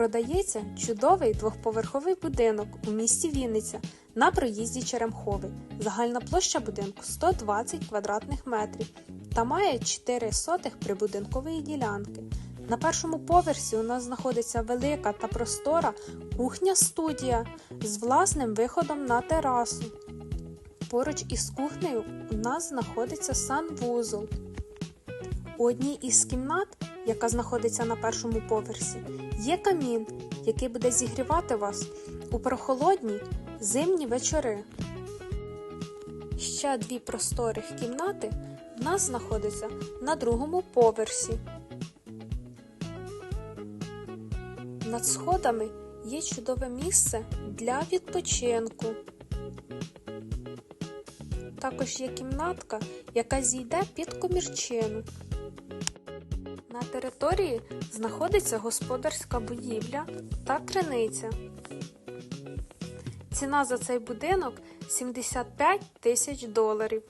Продається чудовий двохповерховий будинок у місті Вінниця на проїзді Черемховий. Загальна площа будинку 120 квадратних метрів та має 4 сотих прибудинкової ділянки. На першому поверсі у нас знаходиться велика та простора кухня-студія з власним виходом на терасу. Поруч із кухнею у нас знаходиться санвузол. У одній із кімнат, яка знаходиться на першому поверсі, є камін, який буде зігрівати вас у прохолодні зимні вечори. Ще дві просторих кімнати в нас знаходяться на другому поверсі. Над сходами є чудове місце для відпочинку. Також є кімнатка, яка зійде під комірчину. На території знаходиться господарська будівля та криниця. Ціна за цей будинок 75 тисяч доларів.